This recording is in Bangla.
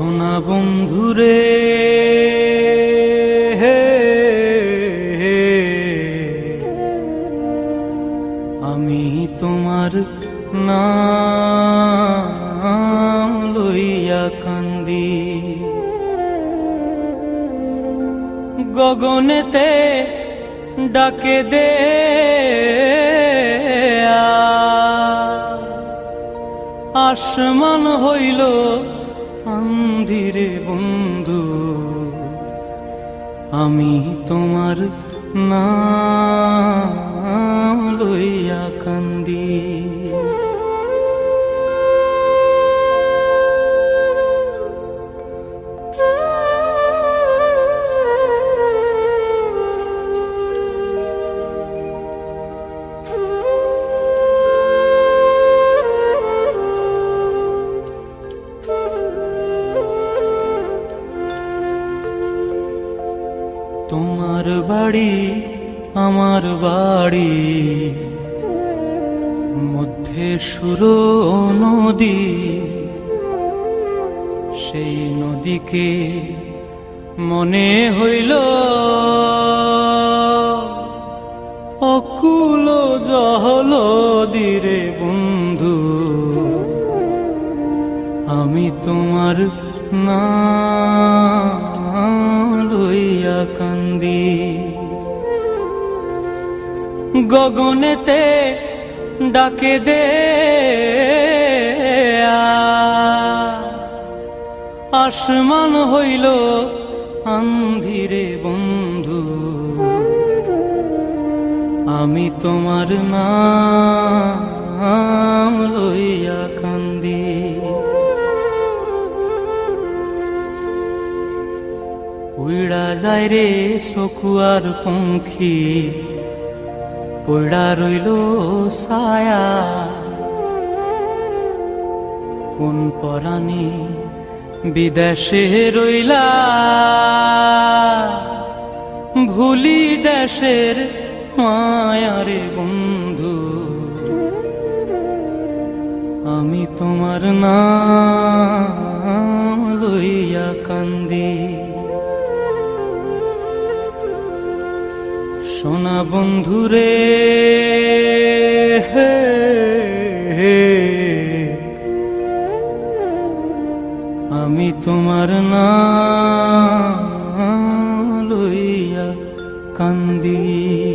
সোনা বন্ধুরে আমি তোমার নাম লইয়া কান্দি। গগনেতে ডাকে দে আসমান হইল আন্ধিরে বন্ধু আমি তোমার না লইয়া কান্দি। তোমার বাড়ি, আমার বাড়ি। মধ্যে সুর নদী, সেই নদীকে মনে হইল অকুল জহল দিরে বন্ধু। আমি তোমার না লইয়া কান্দি গগনেতে ডাকে দে আসমান হইল আন্ধিরে বন্ধু। আমি তোমার নাম লইয়া কান্দি। উইড়া যায় রে সকুয়ার পঙ্খী। পড়া রইল ছায়া। কোন পরাণী বিদেশে রইলা? ভুলি দেশের মায়ারে বন্ধু। আমি তোমার নাম লইয়া কান্দি। সোনা বন্ধুরে আমি তোমার না লইয়া কান্দি।